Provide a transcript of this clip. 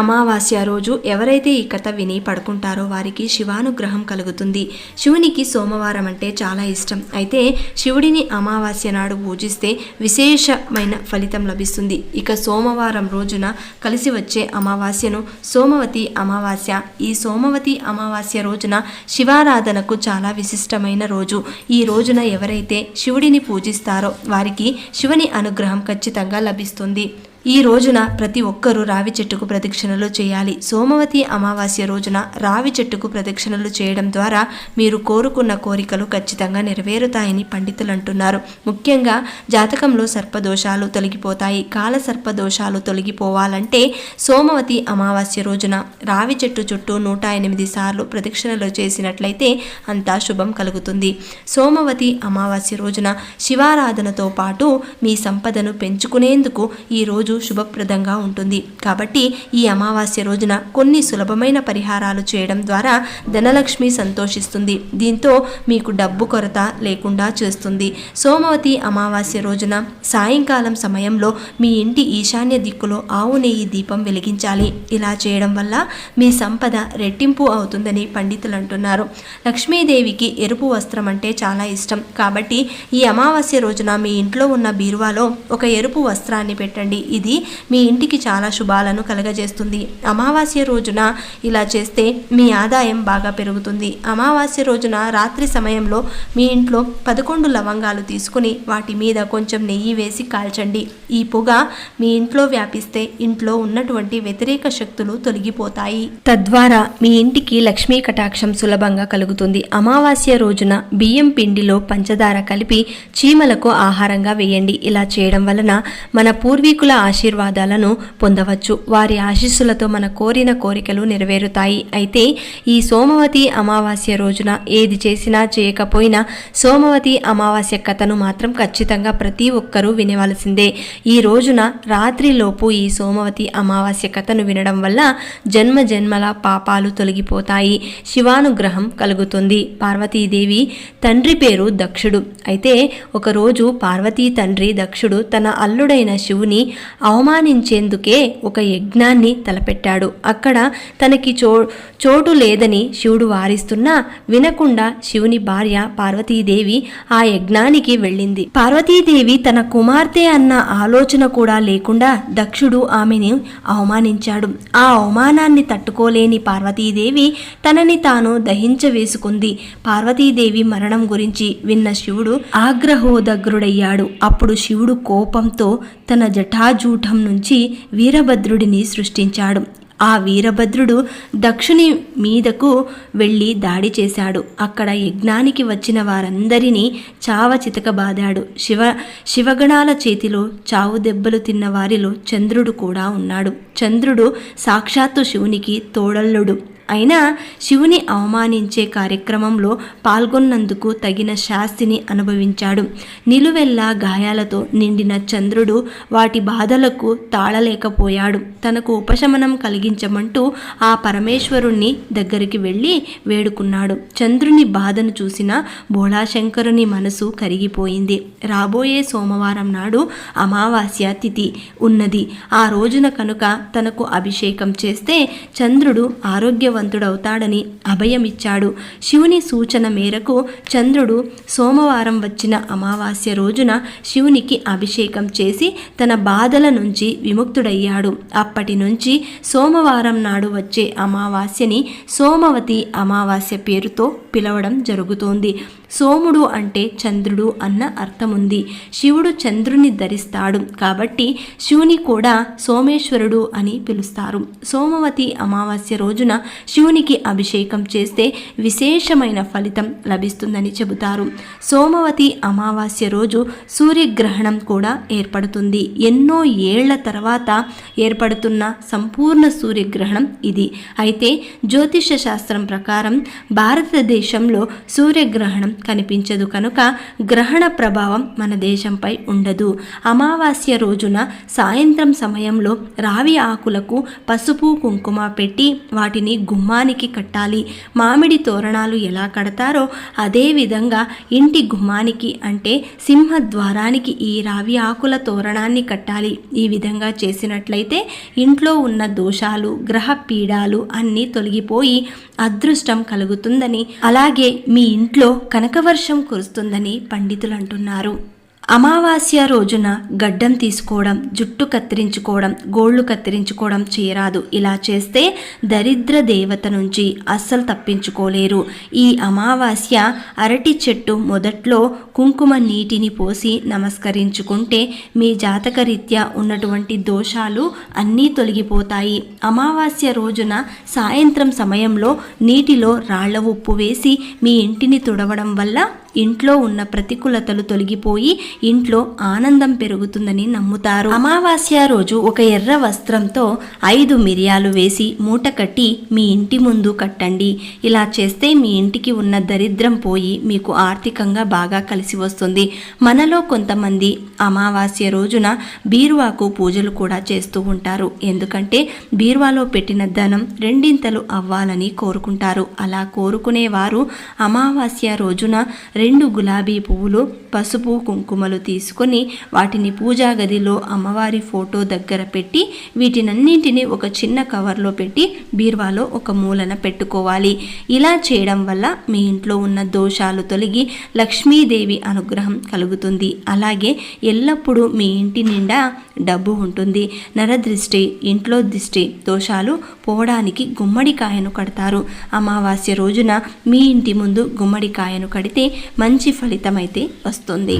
అమావాస్య రోజు ఎవరైతే ఈ కథ విని పడుకుంటారో వారికి శివానుగ్రహం కలుగుతుంది. శివునికి సోమవారం అంటే చాలా ఇష్టం. అయితే శివుడిని అమావాస్య నాడు పూజిస్తే విశేషమైన ఫలితం లభిస్తుంది. ఇక సోమవారం రోజున కలిసి వచ్చే అమావాస్యను సోమవతి అమావాస్య. ఈ సోమవతి అమావాస్య రోజున శివారాధనకు చాలా విశిష్టమైన రోజు. ఈ రోజున ఎవరైతే శివుడిని పూజిస్తారో వారికి శివుని అనుగ్రహం ఖచ్చితంగా లభిస్తుంది. ఈ రోజున ప్రతి ఒక్కరూ రావి చెట్టుకు ప్రదక్షిణలు చేయాలి. సోమవతి అమావాస్య రోజున రావి చెట్టుకు ప్రదక్షిణలు చేయడం ద్వారా మీరు కోరుకున్న కోరికలు ఖచ్చితంగా నెరవేరుతాయని పండితులు అంటున్నారు ముఖ్యంగా జాతకంలో సర్పదోషాలు తొలగిపోతాయి. కాల సర్పదోషాలు తొలగిపోవాలంటే సోమవతి అమావాస్య రోజున రావి చెట్టు చుట్టూ నూట ఎనిమిది సార్లు ప్రదక్షిణలు చేసినట్లయితే అంతా శుభం కలుగుతుంది. సోమవతి అమావాస్య రోజున శివారాధనతో పాటు మీ సంపదను పెంచుకునేందుకు ఈ రోజు శుభప్రదంగా ఉంటుంది. కాబట్టి ఈ అమావాస్య రోజున కొన్ని సులభమైన పరిహారాలు చేయడం ద్వారా ధనలక్ష్మి సంతోషిస్తుంది. దీంతో మీకు డబ్బు కొరత లేకుండా చేస్తుంది. సోమవతి అమావాస్య రోజున సాయంకాలం సమయంలో మీ ఇంటి ఈశాన్య దిక్కులో ఆవు నెయ్యి దీపం వెలిగించాలి. ఇలా చేయడం వల్ల మీ సంపద రెట్టింపు అవుతుందని పండితులు అంటున్నారు. లక్ష్మీదేవికి ఎరుపు వస్త్రం అంటే చాలా ఇష్టం. కాబట్టి ఈ అమావాస్య రోజున మీ ఇంట్లో ఉన్న బీరువాలో ఒక ఎరుపు వస్త్రాన్ని పెట్టండి. ఇది ఇది మీ ఇంటికి చాలా శుభాలను కలగజేస్తుంది. అమావాస్య రోజున ఇలా చేస్తే మీ ఆదాయం బాగా పెరుగుతుంది. అమావాస్య రోజున రాత్రి సమయంలో మీ ఇంట్లో పదకొండు లవంగాలు తీసుకుని వాటి మీద కొంచెం నెయ్యి వేసి కాల్చండి. ఈ పొగ మీ ఇంట్లో వ్యాపిస్తే ఇంట్లో ఉన్నటువంటి వ్యతిరేక శక్తులు తొలగిపోతాయి. తద్వారా మీ ఇంటికి లక్ష్మీ కటాక్షం సులభంగా కలుగుతుంది. అమావాస్య రోజున బియ్యం పిండిలో పంచదార కలిపి చీమలకు ఆహారంగా వేయండి. ఇలా చేయడం వలన మన పూర్వీకుల ఆశీర్వాదాలను పొందవచ్చు. వారి ఆశీస్సులతో మన కోరిన కోరికలు నెరవేరుతాయి. అయితే ఈ సోమవతి అమావాస్య రోజున ఏది చేసినా చేయకపోయినా సోమవతి అమావాస్య కథను మాత్రం ఖచ్చితంగా ప్రతి ఒక్కరూ వినవలసిందే. ఈ రోజున రాత్రిలోపు ఈ సోమవతి అమావాస్య కథను వినడం వల్ల జన్మ జన్మల పాపాలు తొలగిపోతాయి. శివానుగ్రహం కలుగుతుంది. పార్వతీదేవి తండ్రి పేరు దక్షుడు. అయితే ఒకరోజు పార్వతీ తండ్రి దక్షుడు తన అల్లుడైన శివుని అవమానించేందుకే ఒక యజ్ఞాన్ని తలపెట్టాడు. అక్కడ తనకి చో చోటు లేదని శివుడు వారిస్తున్నా వినకుండా శివుని భార్య పార్వతీదేవి ఆ యజ్ఞానికి వెళ్ళింది. పార్వతీదేవి తన కుమార్తె అన్న ఆలోచన కూడా లేకుండా దక్షుడు ఆమెని అవమానించాడు. ఆ అవమానాన్ని తట్టుకోలేని పార్వతీదేవి తనని తాను దహించవేసుకుంది. పార్వతీదేవి మరణం గురించి విన్న శివుడు ఆగ్రహోదగ్రుడయ్యాడు. అప్పుడు శివుడు కోపంతో తన జటాజూటం నుంచి వీరభద్రుడిని సృష్టించాడు. ఆ వీరభద్రుడు దక్షుని మీదకు వెళ్ళి దాడి చేశాడు. అక్కడ యజ్ఞానికి వచ్చిన వారందరినీ చావ చితకబాదాడు శివ శివగణాల చేతిలో చావు దెబ్బలు తిన్న వారిలో చంద్రుడు కూడా ఉన్నాడు. చంద్రుడు సాక్షాత్తు శివునికి తోడల్లుడు. అయినా శివుని అవమానించే కార్యక్రమంలో పాల్గొన్నందుకు తగిన శాస్తిని అనుభవించాడు. నిలువెల్లా గాయాలతో నిండిన చంద్రుడు వాటి బాధలకు తాళలేకపోయాడు. తనకు ఉపశమనం కలిగించమంటూ ఆ పరమేశ్వరుణ్ణి దగ్గరికి వెళ్ళి వేడుకున్నాడు. చంద్రుని బాధను చూసిన భోళాశంకరుని మనసు కరిగిపోయింది. రాబోయే సోమవారం నాడు అమావాస్య తిథి ఉన్నది. ఆ రోజున కనుక తనకు అభిషేకం చేస్తే చంద్రుడు ఆరోగ్య ఆరోగ్యవంతుడవుతాడని అభయమిచ్చాడు. శివుని సూచన మేరకు చంద్రుడు సోమవారం వచ్చిన అమావాస్య రోజున శివునికి అభిషేకం చేసి తన బాధల నుంచి విముక్తుడయ్యాడు. అప్పటి నుంచి సోమవారం నాడు వచ్చే అమావాస్యని సోమవతి అమావాస్య పేరుతో పిలవడం జరుగుతోంది. సోముడు అంటే చంద్రుడు అన్న అర్థముంది. శివుడు చంద్రుని ధరిస్తాడు కాబట్టి శివుని కూడా సోమేశ్వరుడు అని పిలుస్తారు. సోమవతి అమావాస్య రోజున శివునికి అభిషేకం చేస్తే విశేషమైన ఫలితం లభిస్తుందని చెబుతారు. సోమవతి అమావాస్య రోజు సూర్యగ్రహణం కూడా ఏర్పడుతుంది. ఎన్నో ఏళ్ళ తర్వాత ఏర్పడుతున్న సంపూర్ణ సూర్యగ్రహణం ఇది. అయితే జ్యోతిష శాస్త్రం ప్రకారం భారతదేశంలో సూర్యగ్రహణం కనిపించదు కనుక గ్రహణ ప్రభావం మన దేశంపై ఉండదు. అమావాస్య రోజున సాయంత్రం సమయంలో రావి ఆకులకు పసుపు కుంకుమ పెట్టి వాటిని గుమ్మానికి కట్టాలి. మామిడి తోరణాలు ఎలా కడతారో అదేవిధంగా ఇంటి గుమ్మానికి అంటే సింహద్వారానికి ఈ రావి ఆకుల తోరణాన్ని కట్టాలి. ఈ విధంగా చేసినట్లయితే ఇంట్లో ఉన్న దోషాలు గ్రహ పీడాలు అన్నీ తొలగిపోయి అదృష్టం కలుగుతుందని అలాగే మీ ఇంట్లో కనకవర్షం కురుస్తుందని పండితులు అంటున్నారు. అమావాస్య రోజున గడ్డం తీసుకోవడం జుట్టు కత్తిరించుకోవడం గోళ్ళు కత్తిరించుకోవడం చేయరాదు. ఇలా చేస్తే దరిద్ర దేవత నుంచి అస్సలు తప్పించుకోలేరు. ఈ అమావాస్య అరటి చెట్టు మొదట్లో కుంకుమ నీటిని పోసి నమస్కరించుకుంటే మీ జాతకరీత్యా ఉన్నటువంటి దోషాలు అన్నీ తొలగిపోతాయి. అమావాస్య రోజున సాయంత్రం సమయంలో నీటిలో రాళ్ళ ఉప్పు వేసి మీ ఇంటిని తుడవడం వల్ల ఇంట్లో ఉన్న ప్రతికూలతలు తొలగిపోయి ఇంట్లో ఆనందం పెరుగుతుందని నమ్ముతారు. అమావాస్య రోజు ఒక ఎర్ర వస్త్రంతో ఐదు మిరియాలు వేసి మూట కట్టి మీ ఇంటి ముందు కట్టండి. ఇలా చేస్తే మీ ఇంటికి ఉన్న దరిద్రం పోయి మీకు ఆర్థికంగా బాగా కలిసి వస్తుంది. మనలో కొంతమంది అమావాస్య రోజున బీరువాకు పూజలు కూడా చేస్తూ ఉంటారు. ఎందుకంటే బీరువాలో పెట్టిన ధనం రెండింతలు అవ్వాలని కోరుకుంటారు. అలా కోరుకునేవారు అమావాస్య రోజున రెండు గులాబీ పువ్వులు పసుపు కుంకుమలు తీసుకొని వాటిని పూజా గదిలో అమ్మవారి ఫోటో దగ్గర పెట్టి వీటినన్నింటినీ ఒక చిన్న కవర్లో పెట్టి బీర్వాలో ఒక మూలన పెట్టుకోవాలి. ఇలా చేయడం వల్ల మీ ఇంట్లో ఉన్న దోషాలు తొలగి లక్ష్మీదేవి అనుగ్రహం కలుగుతుంది. అలాగే ఎల్లప్పుడూ మీ ఇంటి నిండా డబ్బు ఉంటుంది. నరదృష్టి ఇంట్లో దృష్టి దోషాలు పోవడానికి గుమ్మడికాయను కడతారు. అమావాస్య రోజున మీ ఇంటి ముందు గుమ్మడికాయను కడితే మంచి ఫలితం అయితే వస్తుంది.